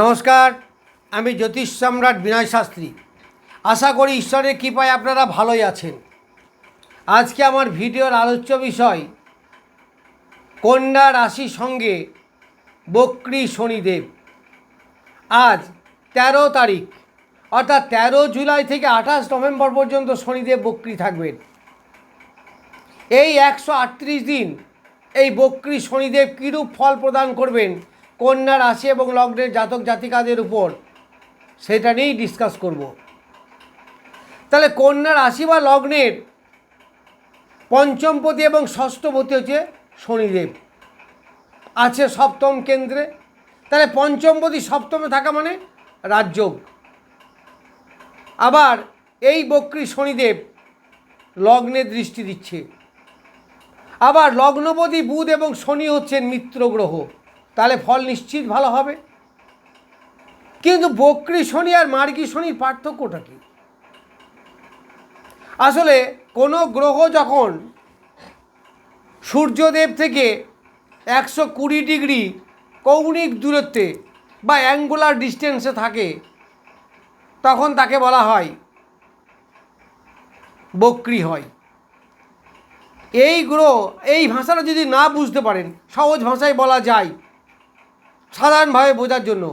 নমস্কার, আমি জ্যোতিষ সম্রাট বিনয় শাস্ত্রী। আশা করি ঈশ্বরের কৃপায় আপনারা ভালোই আছেন। আজকে আমার ভিডিওর আলোচ্য বিষয়, কন্যা রাশির সঙ্গে বক্রী শনিদেব। আজ তেরো তারিখ, অর্থাৎ তেরো জুলাই থেকে আঠাশ নভেম্বর পর্যন্ত শনিদেব বক্রী থাকবেন। এই একশো আটত্রিশ দিন এই বক্রী শনিদেব কীরূপ ফল প্রদান করবেন কন্যা রাশি এবং লগ্নের জাতক জাতিকাদের উপর সেটা নিয়েই ডিসকাস করব। তাহলে কন্যা রাশি বা লগ্নের পঞ্চমপতি এবং ষষ্ঠপতি হচ্ছে শনিদেব। আছে সপ্তম কেন্দ্রে। তাহলে পঞ্চমপতি সপ্তমে থাকা মানে রাজযোগ। আবার এই বক্রী শনিদেব লগ্নে দৃষ্টি দিচ্ছে। আবার লগ্নপতি বুধ এবং শনি হচ্ছেন মিত্র গ্রহ। তাহলে ফল নিশ্চিত ভালো হবে। কিন্তু বক্রী শনি আর মার্গী শনির পার্থক্যটা কি? আসলে কোনো গ্রহ যখন সূর্যদেব থেকে একশো কুড়ি ডিগ্রি কৌণিক দূরত্বে বা অ্যাঙ্গুলার ডিস্টেন্সে থাকে, তখন তাকে বলা হয় বক্রী হয়। এই গ্রহ, এই ভাষাটা যদি না বুঝতে পারেন, সহজ ভাষায় বলা যায় সাধারণভাবে বোঝার জন্য,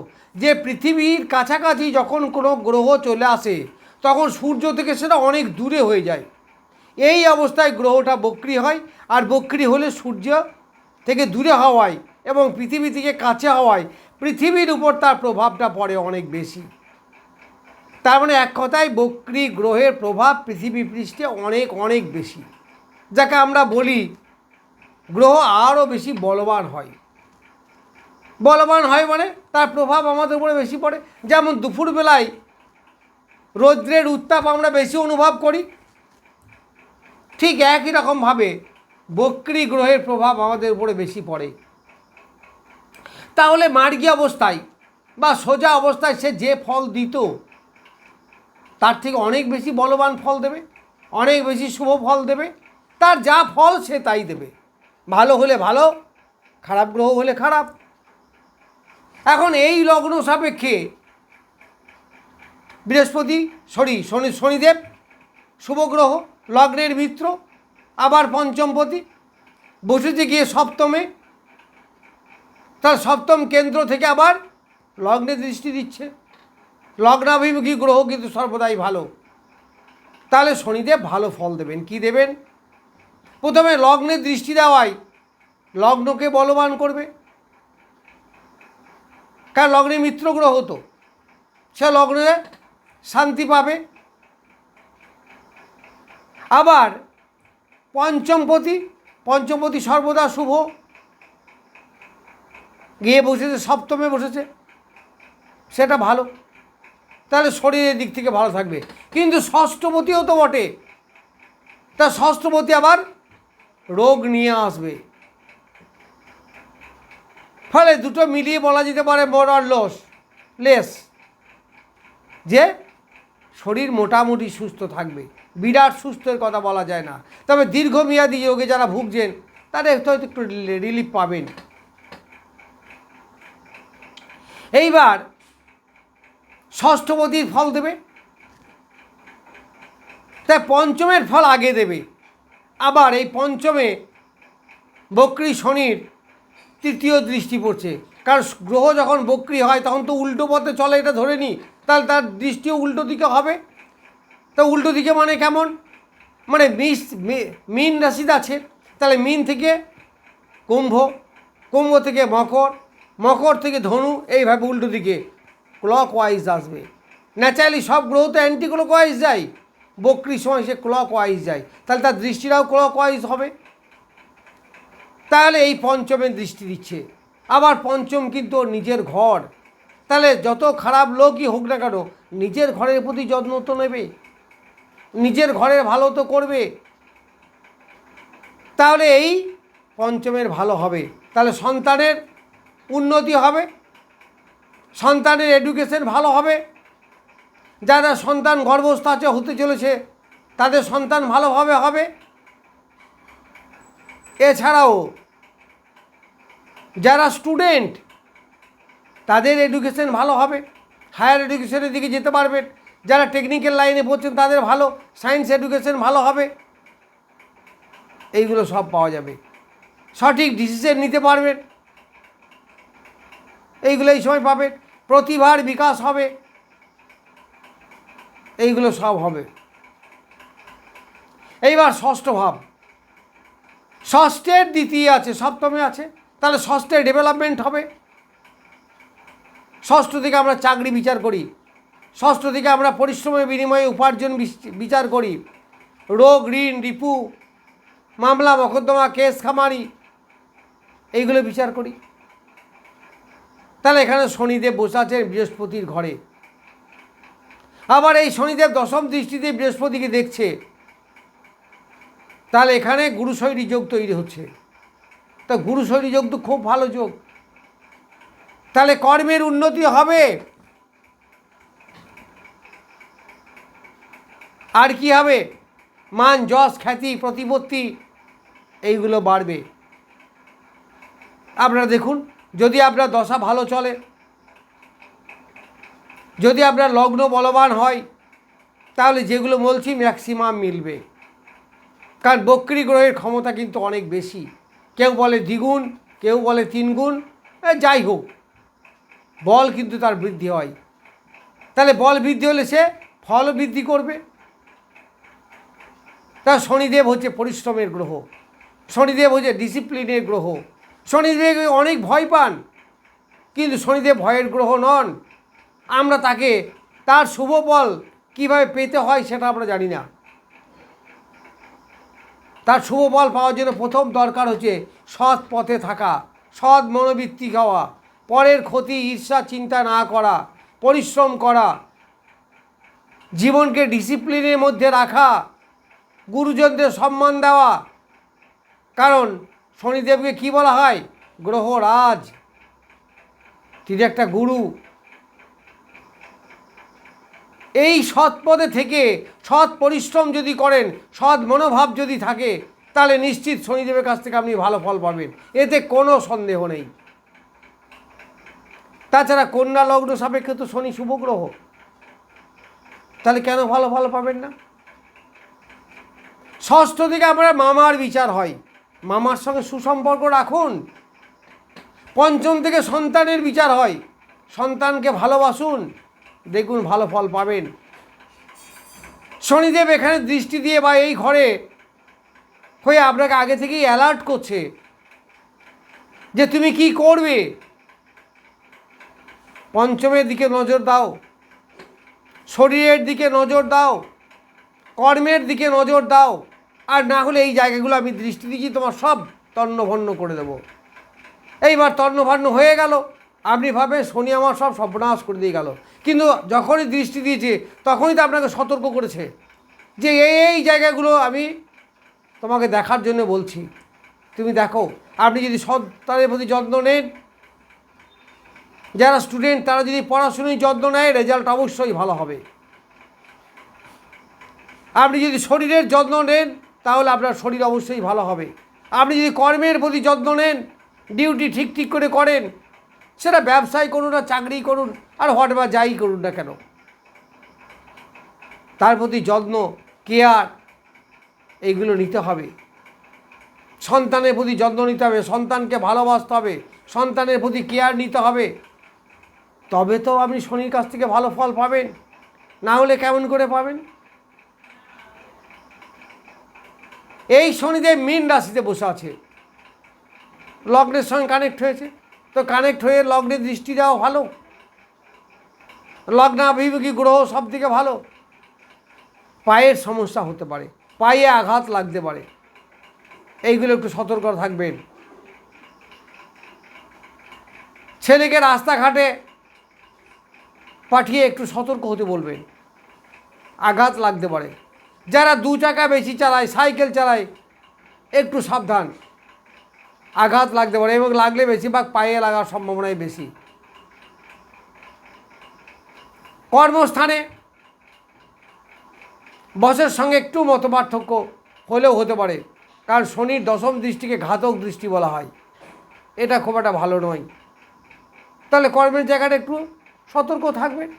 যে পৃথিবীর কাছাকাছি যখন কোনো গ্রহ চলে আসে, তখন সূর্য থেকে সেটা অনেক দূরে হয়ে যায়। এই অবস্থায় গ্রহটা বক্রি হয়, আর বক্রি হলে সূর্য থেকে দূরে হওয়ায় এবং পৃথিবী থেকে কাছে হওয়ায় পৃথিবীর উপর তার প্রভাবটা পড়ে অনেক বেশি। তার মানে এক কথায় বক্রি গ্রহের প্রভাব পৃথিবী পৃষ্ঠে অনেক অনেক বেশি। যাকে আমরা বলি, গ্রহ আরও বেশি বলবান হয়। বলবান হয় মানে তার প্রভাব আমাদের উপরে বেশি পড়ে। যেমন দুপুরবেলায় রৌদ্রের উত্তাপ আমরা বেশি অনুভব করি, ঠিক একই রকমভাবে বক্রি গ্রহের প্রভাব আমাদের উপরে বেশি পড়ে। তাহলে মার্গী অবস্থায় বা সোজা অবস্থায় সে যে ফল দিত, তার থেকে অনেক বেশি বলবান ফল দেবে, অনেক বেশি শুভ ফল দেবে, তার যা ফল সে তাই দেবে। ভালো হলে ভালো, খারাপ গ্রহ হলে খারাপ। এখন এই লগ্ন সাপেক্ষে বৃহস্পতি, সরি, শনি, শনিদেব শুভ গ্রহ লগ্নের মিত্র, আবার পঞ্চমপতি, বসেছে গিয়ে সপ্তমে। তার সপ্তম কেন্দ্র থেকে আবার লগ্নে দৃষ্টি দিচ্ছে। লগ্নাভিমুখী গ্রহ কিন্তু সর্বদাই ভালো। তাহলে শনিদেব ভালো ফল দেবেন। কি দেবেন? প্রথমে লগ্নে দৃষ্টি দেওয়ায় লগ্নকে বলবান করবে। কারণ লগ্নে মিত্র গ্রহ তো। সে লগ্নে শান্তি পাবে। আবার পঞ্চমপতি পঞ্চমপতি সর্বদা শুভ। গিয়ে বসেছে, সপ্তমে বসেছে। সেটা ভালো। তাহলে শরীরের দিক থেকে ভালো থাকবে। কিন্তু ষষ্ঠপতিও তো বটে। তা ষষ্ঠপতি আবার রোগ নিয়ে আসবে। ফলে দুটো মিলিয়ে বলা যেতে পারে মোর আর লস, লেস। যে শরীর মোটামুটি সুস্থ থাকবে, বিরাট সুস্থের কথা বলা যায় না। তবে দীর্ঘমেয়াদী যোগে যারা ভুগছেন, তাদের হয়তো একটু রিলিফ পাবেন। এইবার ষষ্ঠপতির ফল দেবে। তাই পঞ্চমের ফল আগে দেবে। আবার এই পঞ্চমে বক্রী শনির তৃতীয় দৃষ্টি পড়ছে। কারণ গ্রহ যখন বক্রী হয়, তখন তো উল্টো পথে চলে, এটা ধরে নিই তাহলে তার দৃষ্টিও উল্টো দিকে হবে। তা উল্টো দিকে মানে কেমন? মানে মিস মিন রাশিতে আছে। তাহলে মিন থেকে কুম্ভ কুম্ভ থেকে মকর মকর থেকে ধনু, এইভাবে উল্টো দিকে ক্লক ওয়াইজ আসবে। ন্যাচারালি সব গ্রহ তো অ্যান্টি ক্লক ওয়াইজ যায়। বকরির সময় সে ক্লক ওয়াইজ যায়। তাহলে তার দৃষ্টিটাও ক্লক ওয়াইজ হবে। তাহলে এই পঞ্চমের দৃষ্টি দিচ্ছে। আবার পঞ্চম কিন্তু ওর নিজের ঘর। তাহলে যত খারাপ লোকই হোক না কেন, নিজের ঘরের প্রতি যত্ন তো নেবে। নিজের ঘরের ভালো তো করবে। তাহলে এই পঞ্চমের ভালো হবে। তাহলে সন্তানের উন্নতি হবে। সন্তানের এডুকেশন ভালো হবে। যারা সন্তান গর্ভস্থ আছে, হতে চলেছে, তাদের সন্তান ভালোভাবে হবে। এছাড়াও যারা স্টুডেন্ট, তাদের এডুকেশন ভালো হবে। হায়ার এডুকেশনের দিকে যেতে পারবেন। যারা টেকনিক্যাল লাইনে পড়ছেন, তাদের ভালো। সায়েন্স এডুকেশন ভালো হবে। এইগুলো সব পাওয়া যাবে। সঠিক ডিসিশন নিতে পারবেন। এইগুলো এই সময় পাবেন। প্রতিভার বিকাশ হবে। এইগুলো সব হবে। এইবার ষষ্ঠ ভাব। ষষ্ঠের দ্বিতীয় আছে, সপ্তমে আছে। তাহলে ষষ্ঠের ডেভেলপমেন্ট হবে। ষষ্ঠ থেকে আমরা চাকরি বিচার করি। ষষ্ঠ থেকে আমরা পরিশ্রমের বিনিময়ে উপার্জন বিচ- বিচার করি। রোগ, ঋণ, রিপু, মামলা, মকদ্দমা, কেস, খামারি, এইগুলো বিচার করি। তাহলে এখানে শনিদেব বসে আছেন বৃহস্পতির ঘরে। আবার এই শনিদেব দশম দৃষ্টিতে বৃহস্পতিকে দেখছে। তাহলে এখানে গুরুশৈলী যোগ তৈরি হচ্ছে। তা গুরুশৈলী যোগ তো খুব ভালো যোগ। তাহলে কর্মের উন্নতি হবে। আর কি হবে? মান, যশ, খ্যাতি, প্রতিপত্তি, এইগুলো বাড়বে। আপনারা দেখুন, যদি আপনার দশা ভালো চলে, যদি আপনার লগ্ন বলবান হয়, তাহলে যেগুলো বলছি ম্যাক্সিমাম মিলবে। কারণ বক্রি গ্রহের ক্ষমতা কিন্তু অনেক বেশি। কেউ বলে দ্বিগুণ, কেউ বলে তিনগুণ যাই হোক। বল কিন্তু তার বৃদ্ধি হয়। তাহলে বল বৃদ্ধি হলে সে ফল বৃদ্ধি করবে। তা শনিদেব হচ্ছে পরিশ্রমের গ্রহ। শনিদেব হচ্ছে ডিসিপ্লিনের গ্রহ। শনিদেব অনেক ভয় পান, কিন্তু শনিদেব ভয়ের গ্রহ নন। আমরা তাকে তার শুভ বল কীভাবে পেতে হয় সেটা আমরা জানি না। তার শুভ বল পাওয়ার জন্য প্রথম দরকার হচ্ছে সৎ পথে থাকা, সৎ মনোবৃত্তি হওয়া, পরের ক্ষতি, ঈর্ষা, চিন্তা না করা, পরিশ্রম করা, জীবনকে ডিসিপ্লিনের মধ্যে রাখা, গুরুজনদের সম্মান দেওয়া। কারণ শনিদেবকে কি বলা হয়? গ্রহরাজ তিনি একটা গুরু। এই সৎ পদে থেকে সৎ পরিশ্রম যদি করেন, সৎ মনোভাব যদি থাকে, তাহলে নিশ্চিত শনিদেবের কাছ থেকে আপনি ভালো ফল পাবেন। এতে কোনো সন্দেহ নেই। তাছাড়া কন্যা লগ্ন সাপেক্ষে তো শনি শুভ গ্রহ। তাহলে কেন ভালো ফল পাবেন না? ষষ্ঠ থেকে আমরা মামার বিচার হয়। মামার সঙ্গে সুসম্পর্ক রাখুন। পঞ্চম থেকে সন্তানের বিচার হয়। সন্তানকে ভালোবাসুন। দেখুন, ভালো ফল পাবেন। শনিদেব এখানে দৃষ্টি দিয়ে বা এই ঘরে হয়ে আপনাকে আগে থেকেই অ্যালার্ট করছে যে তুমি কি করবে। পঞ্চমের দিকে নজর দাও, শরীরের দিকে নজর দাও, কর্মের দিকে নজর দাও, আর না হলে এই জায়গাগুলো আমি দৃষ্টি দিচ্ছি তোমার সব তন্নভন্ন করে দেবো। এইবার তর্ণভান্ন হয়ে গেল। আপনি ভাবে শনি আমার সব সর্বনাশ করে দিয়ে গেল। কিন্তু যখনই দৃষ্টি দিয়েছে, তখনই তো আপনাকে সতর্ক করেছে যে এই এই জায়গাগুলো আমি তোমাকে দেখার জন্য বলছি। তুমি দেখো, আপনি যদি সন্তানের প্রতি যত্ন নেন, যারা স্টুডেন্ট তারা যদি পড়াশুনোয় যত্ন নেয় রেজাল্ট অবশ্যই ভালো হবে। আপনি যদি শরীরের যত্ন নেন, তাহলে আপনার শরীর অবশ্যই ভালো হবে। আপনি যদি কর্মের প্রতি যত্ন নেন ডিউটি ঠিক ঠিক করে করেন সেটা ব্যবসায় করুন আর চাকরি করুন আর হট বা যাই করুন না কেন। তার প্রতি যত্ন, কেয়ার, এইগুলো নিতে হবে। সন্তানের প্রতি যত্ন নিতে হবে, সন্তানকে ভালোবাসতে হবে, সন্তানের প্রতি কেয়ার নিতে হবে। তবে তো আপনি শনির কাছ থেকে ভালো ফল পাবেন, না হলে কেমন করে পাবেন? এই শনিদেব মীন রাশিতে বসে আছে। লগ্নের সঙ্গে কানেক্ট হয়েছে। তো কানেক্ট হয়ে লগ্নে দৃষ্টি দেওয়া ভালো। লগ্নাভিমুখী গ্রহ সব থেকে ভালো। পায়ের সমস্যা হতে পারে, পায়ে আঘাত লাগতে পারে। এইগুলো একটু সতর্ক থাকবেন। ছেলেকে রাস্তাঘাটে পাঠিয়ে একটু সতর্ক হতে বলবেন। আঘাত লাগতে পারে। যারা দু চাকা বেশি চালায়, সাইকেল চালায়, একটু সাবধান। আঘাত লাগতে পারে এবং লাগলে বেশিরভাগ পায়ে লাগার সম্ভাবনাই বেশি। কর্মস্থানে বসের সঙ্গে একটু মতপার্থক্য হলেও হতে পারে, কারণ শনির দশম দৃষ্টিকে ঘাতক দৃষ্টি বলা হয়। এটা খুব একটা ভালো নয়। তাহলে কর্মের জায়গাটা একটু সতর্ক থাকবেন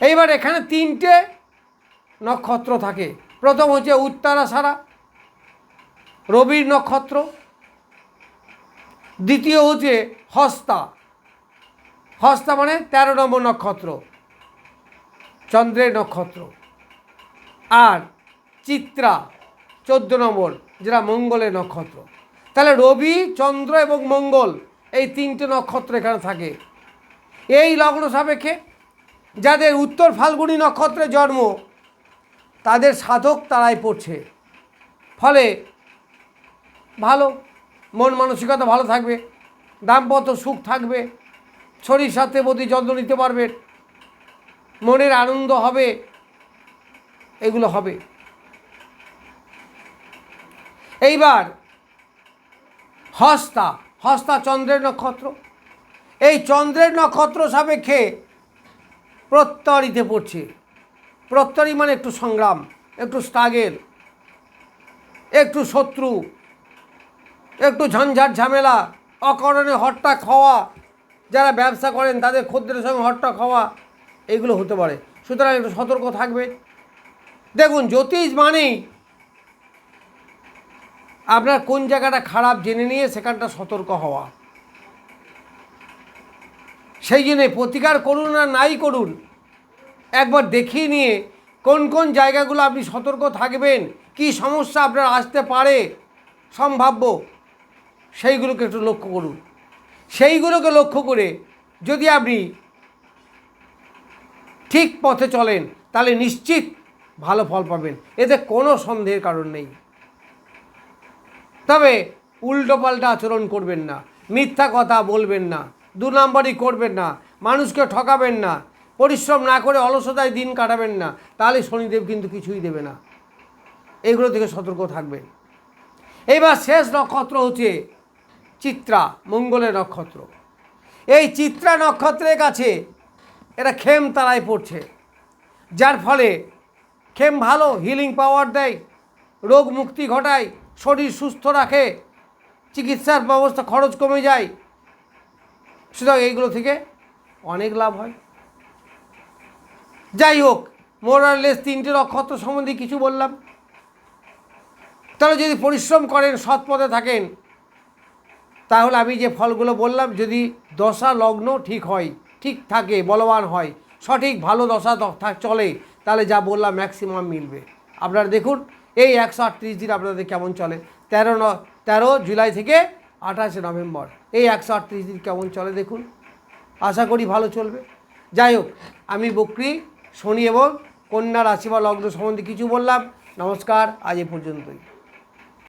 এইবার এখানে তিনটে নক্ষত্র থাকে। প্রথম হচ্ছে উত্তারা সারা, রবির নক্ষত্র দ্বিতীয় হচ্ছে হস্তা। হস্তা মানে তেরো নম্বর নক্ষত্র, চন্দ্রের নক্ষত্র। আর চিত্রা, চোদ্দ নম্বর, যেটা মঙ্গলের নক্ষত্র। তাহলে রবি, চন্দ্র এবং মঙ্গল, এই তিনটে নক্ষত্র এখানে থাকে। এই লগ্ন সাপেক্ষে যাদের উত্তর ফাল্গুনী নক্ষত্রে জন্ম, তাদের সাধক তারাই পড়ছে। ফলে ভালো মন মানসিকতা ভালো থাকবে, দাম্পত্য সুখ থাকবে, শরীর স্বাস্থ্যের প্রতি যত্ন নিতে পারবেন মনের আনন্দ হবে, এগুলো হবে। এইবার হস্তা হস্তা চন্দ্রের নক্ষত্র। এই চন্দ্রের নক্ষত্র সাপেক্ষে প্রত্যরিতে পড়ছে। প্রত্যরি মানে একটু সংগ্রাম, একটু স্ট্রাগেল, একটু শত্রু। একটু ঝঞ্ঝাট ঝামেলা, অকারণে হট্টা খাওয়া, যারা ব্যবসা করেন তাদের খদ্দের সঙ্গে হট্টা খাওয়া, এগুলো হতে পারে। সুতরাং একটু সতর্ক থাকবে। দেখুন, জ্যোতিষ মানেই আপনার কোন জায়গাটা খারাপ জেনে নিয়ে সেখানটা সতর্ক হওয়া। সেই জন্যে প্রতিকার করুন আর নাই করুন, একবার দেখিয়ে নিয়ে কোন কোন জায়গাগুলো আপনি সতর্ক থাকবেন, কি সমস্যা আপনার আসতে পারে, সম্ভাব্য সেইগুলোকে একটু লক্ষ্য করুন। সেইগুলোকে লক্ষ্য করে যদি আপনি ঠিক পথে চলেন, তাহলে নিশ্চিত ভালো ফল পাবেন। এতে কোনো সন্দেহের কারণ নেই। তবে উল্টোপাল্টা আচরণ করবেন না, মিথ্যা কথা বলবেন না, দু নম্বরই করবেন না, মানুষকে ঠকাবেন না, পরিশ্রম না করে অলসতায় দিন কাটাবেন না, তাহলে শনিদেব কিন্তু কিছুই দেবে না। এগুলো থেকে সতর্ক থাকবেন। এইবার শেষ নক্ষত্র হচ্ছে চিত্রা, মঙ্গলের নক্ষত্র। এই চিত্রা নক্ষত্রের কাছে এরা খেম তারায় পড়ছে, যার ফলে খেম ভালো হিলিং পাওয়ার দেয়, রোগ মুক্তি ঘটায়, শরীর সুস্থ রাখে, চিকিৎসার ব্যবস্থা খরচ কমে যায়। সুতরাং এইগুলো থেকে অনেক লাভ হয়। যাই হোক মোরালেস তিনটে নক্ষত্র সম্বন্ধে কিছু বললাম। তাহলে যদি পরিশ্রম করেন, সৎ পথে থাকেন তাহলে আমি যে ফলগুলো বললাম, যদি দশা লগ্ন ঠিক হয়, ঠিক থাকে, বলবান হয়, সঠিক ভালো দশা চলে, তাহলে যা বললাম ম্যাক্সিমাম মিলবে। আপনারা দেখুন, এই একশো আটত্রিশ দিন আপনাদের কেমন চলে? তেরো ন, তেরো জুলাই থেকে আঠাশে নভেম্বর, এই একশো আটত্রিশ দিন কেমন চলে দেখুন? আশা করি ভালো চলবে। যাই হোক, আমি বকরি, শনি এবং কন্যা রাশি বা লগ্ন সম্বন্ধে কিছু বললাম। নমস্কার, আজ এ পর্যন্তই।